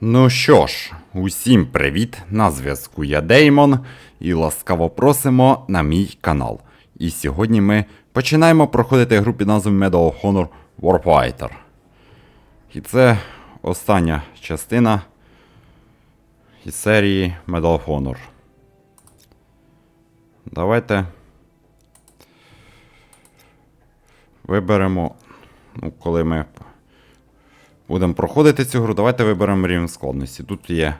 Ну що ж, усім привіт! На зв'язку я Деймон і ласкаво просимо на мій канал. І сьогодні ми починаємо проходити гру під назвою Medal of Honor Warfighter. І це остання частина із серії Medal of Honor. Давайте виберемо, ну, коли ми будемо проходити цю гру, давайте виберемо рівень складності. Тут є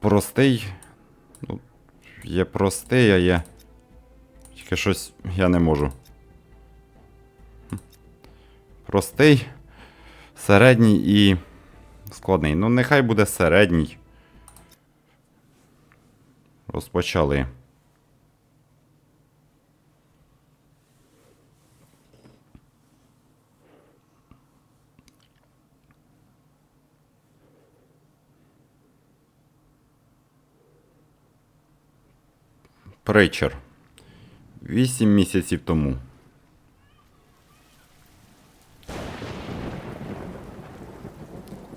простий. Ну, є простий, а є. Тільки щось я не можу. Простий, середній і складний. Ну, нехай буде середній. Розпочали. Притчер. Вісім місяців тому.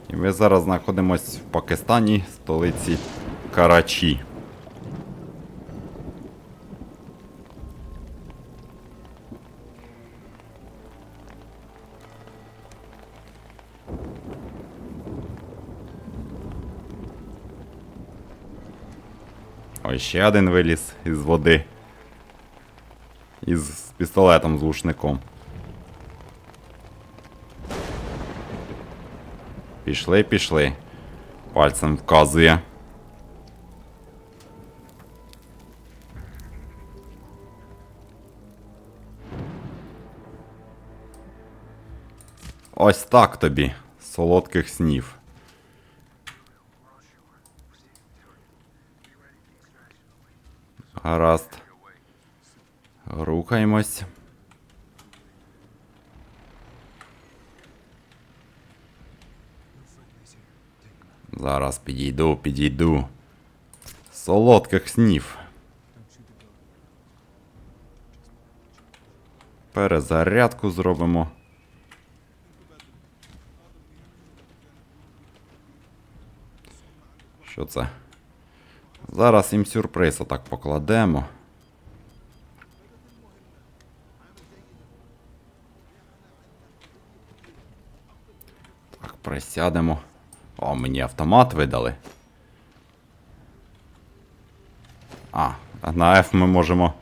І ми зараз знаходимося в Пакистані, столиці Карачі. Ой, ще один виліз із води. Із пістолетом з глушником. Пішли, пішли. Пальцем вказує. Ось так тобі. Солодких снів. Гаразд. Рухаємось. Зараз підійду, підійду. Солодких снів. Перезарядку зробимо. Що це? Зараз їм сюрприз отак покладемо. Так, присядемо. О, мені автомат видали. А, на F ми можемо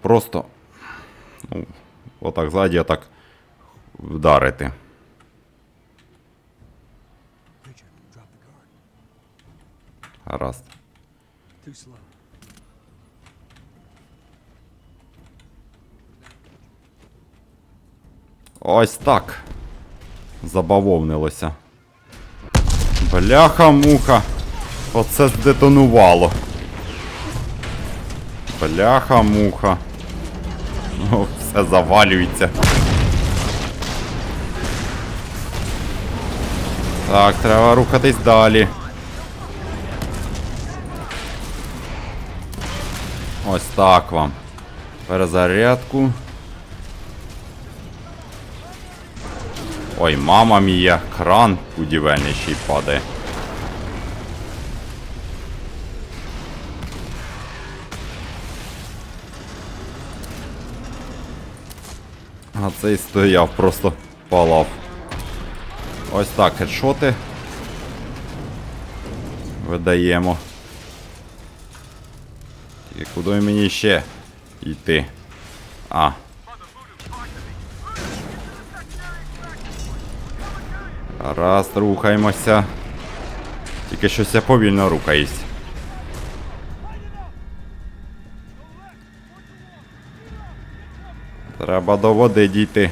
просто. Ну, отак ззаді отак вдарити. Гаразд. Slow. Ось так. Забавовнилося. Бляха-муха. Оце здетонувало. Бляха-муха. Ну, все завалюється. Так, треба рухатись далі. Ось так вам. Перезарядку. Ой, мама мія, кран будівельний ще й падає. А цей стояв, просто палав. Ось так, хедшоти. Видаємо. І куди мені ще йти? А. Раз, рухаємося. Тільки щось я повільно рухаюсь. Треба до води дійти.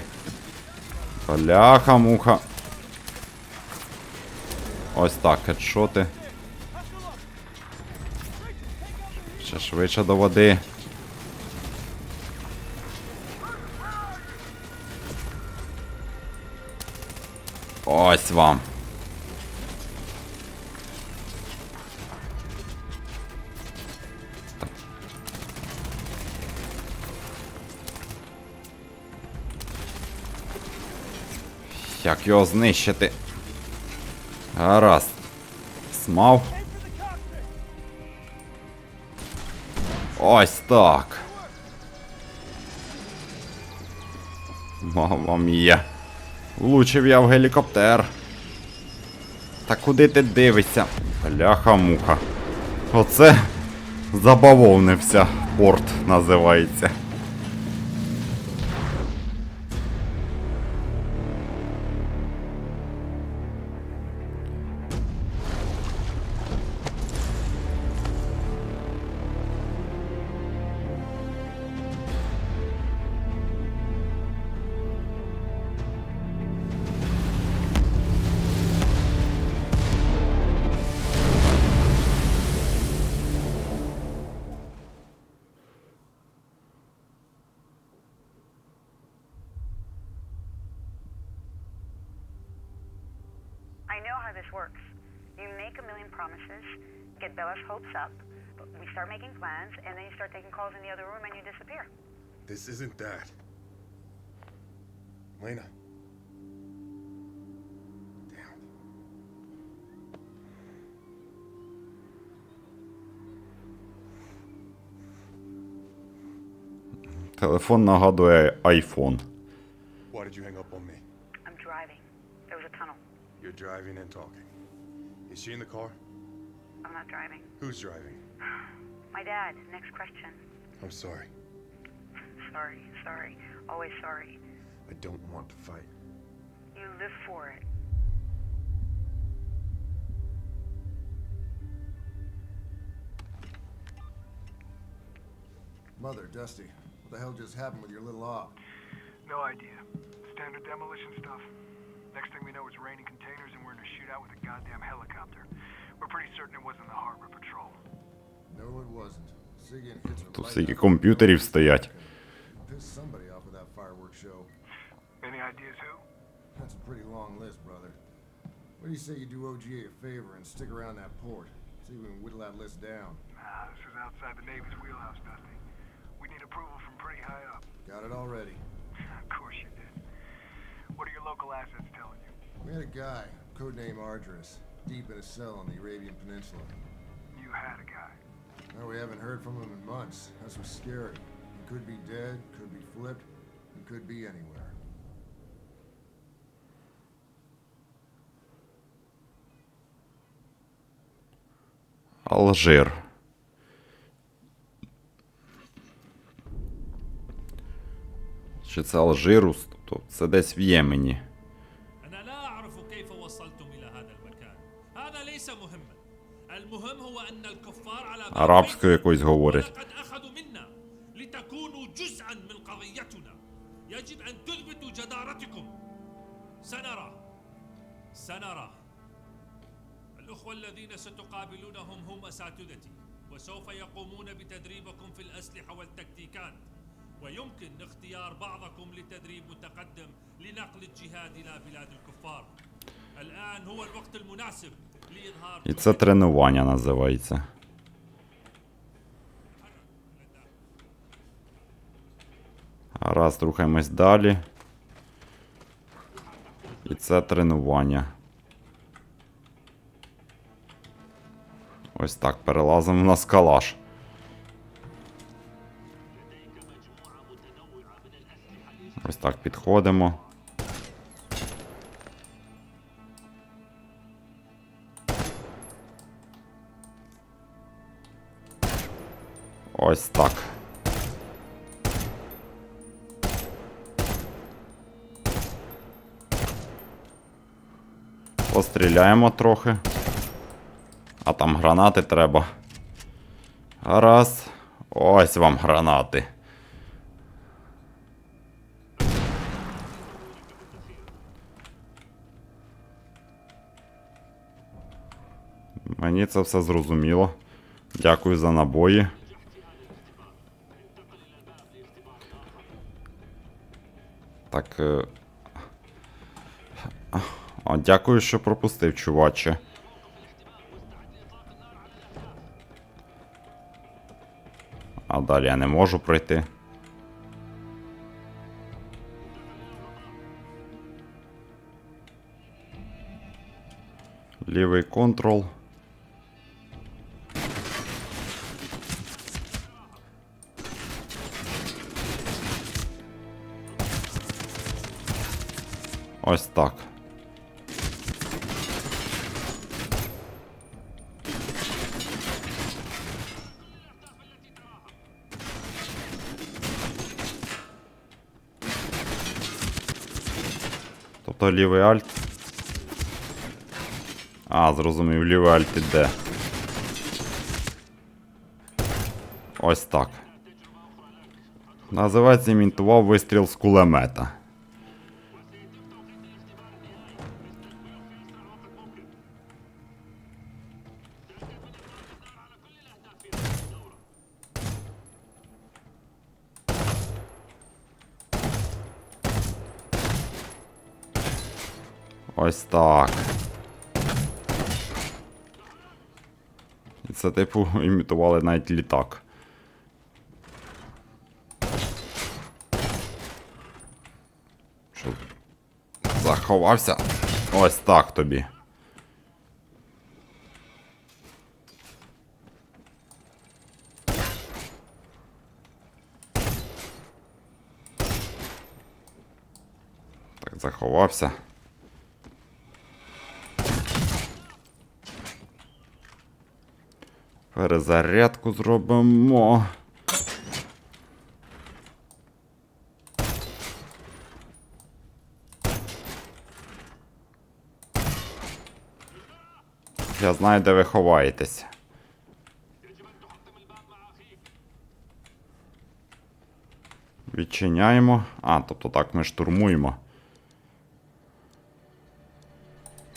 Бляха, муха. Ось так, хедшоти. Ще швидше до води. Ось вам. Як його знищити? Гаразд. Смав. Ось так. Мама мія. Влучив я в гелікоптер. Та куди ти дивишся? Бляха-муха. Оце забавовнився порт називається. I know how this works. You make a million promises, get Bella's hopes up, but we start making plans, and then you start taking calls in the other room and you disappear. This isn't that. Lena. Damn it. Телефон нагадує iPhone. Why did you hang up on me? You're driving and talking. Is she in the car? I'm not driving. Who's driving? My dad. Next question. I'm sorry. Sorry, sorry. Always sorry. I don't want to fight. You live for it. Mother, Dusty, what the hell just happened with your little op? No idea. Standard demolition stuff. Next thing we know, it's raining containers and we're in a shootout with a goddamn helicopter. We're pretty certain it wasn't the harbor patrol. No, it wasn't. Sigan hits her Тут right стільки out of the комп'ютерів building. стоять. Pissed somebody off with that fireworks show. Any ideas who? That's a pretty long list, brother. What do you say you do OGA a favor and stick around that port? See if we can whittle that list down. Nah, this is outside the Navy's wheelhouse, Dusty. We need approval from pretty high up. Got it already. of course you did. What are your local assets telling you? We had a guy, codename Ardris, deep in a cell on the Arabian Peninsula. You had a guy. Now we haven't heard from him in months. That's what's scary. He could be dead, could be flipped, he could be anywhere. Алжир. Чи це Алжирус? Тобто це десь в Ємені. أنا لا أعرف كيف وصلتم إلى هذا المكان. هذا ليس مهما. المهم هو أن الكفار على باب Арабською بيتنا якось говорить. ولقد أخذوا منا لتكونوا جزءا من قضيتنا. يجب أن تثبتوا جدارتكم. سنرى. سنرى. الأخوة الذين ستقابلونهم هم أساتذتي وسوف يقومون بتدريبكم في الأسلحة والتكتيكات ويمكن اختيار بعضكم لتدريب متقدم لنقل الجهاد إلى بلاد الكفار الآن هو الوقت المناسب لإظهار І це тренування називається. Раз, рухаємось далі. І це тренування. Ось так, перелазимо на скалаш. Ось так підходимо. Ось так. Постріляємо трохи. А там гранати треба. Раз. Ось вам гранати. Мені це все зрозуміло. Дякую за набої. Так. е, А, дякую, що пропустив, чуваче. А далі я не можу пройти. Лівий контрол. Ось так. Тобто лівий альт. А, зрозумів, лівий альт іде. Ось так. Називається імітував вистріл з кулемета. Так. І це, типу, імітували навіть літак. Що? Заховався? Ось так тобі. Так, заховався. Перезарядку зробимо. Я знаю, де ви ховаєтесь. Відчиняємо. А, тобто так, ми штурмуємо.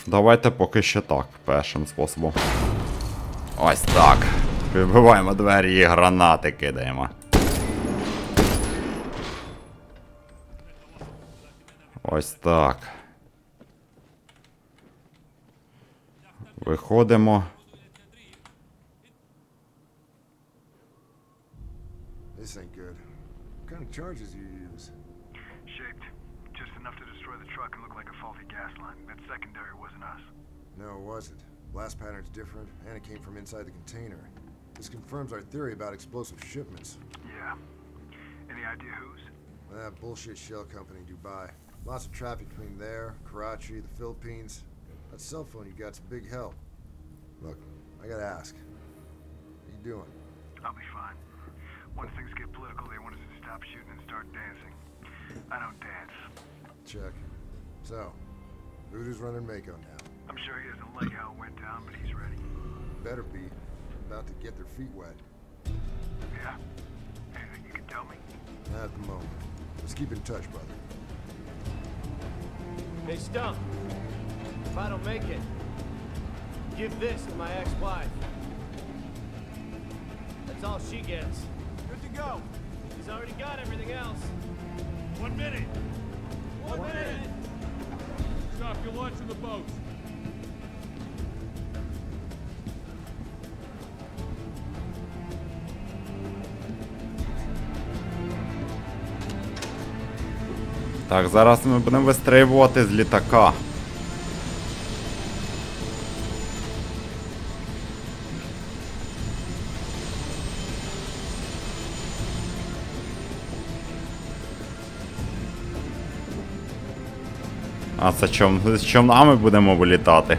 Давайте поки що так, першим способом. Ось так. Вибиваємо двері і гранати кидаємо. Ось так. Виходимо. This ain't good. What kind of charges you use? Shaped. Just enough to destroy the truck and look like a faulty gas line. That secondary wasn't us. No, it wasn't. Blast pattern's different, and it came from inside the container. This confirms our theory about explosive shipments. Yeah. Any idea whose? That bullshit shell company in Dubai. Lots of traffic between there, Karachi, the Philippines. That cell phone you got's a big help. Look, I gotta ask. How you doing? I'll be fine. Once things get political, they want us to stop shooting and start dancing. I don't dance. Check. So, Voodoo's running Mako now. I'm sure he doesn't like how it went down, but he's ready. Better be. About to get their feet wet. Yeah? Anything you can tell me? Not at the moment. Let's keep in touch, brother. Hey, Stump. If I don't make it, give this to my ex-wife. That's all she gets. Good to go. He's already got everything else. One minute. One minute. Stop your lunch in the boat. Так, зараз ми будемо вистрибувати з літака. А це чом, з човнами будемо вилітати.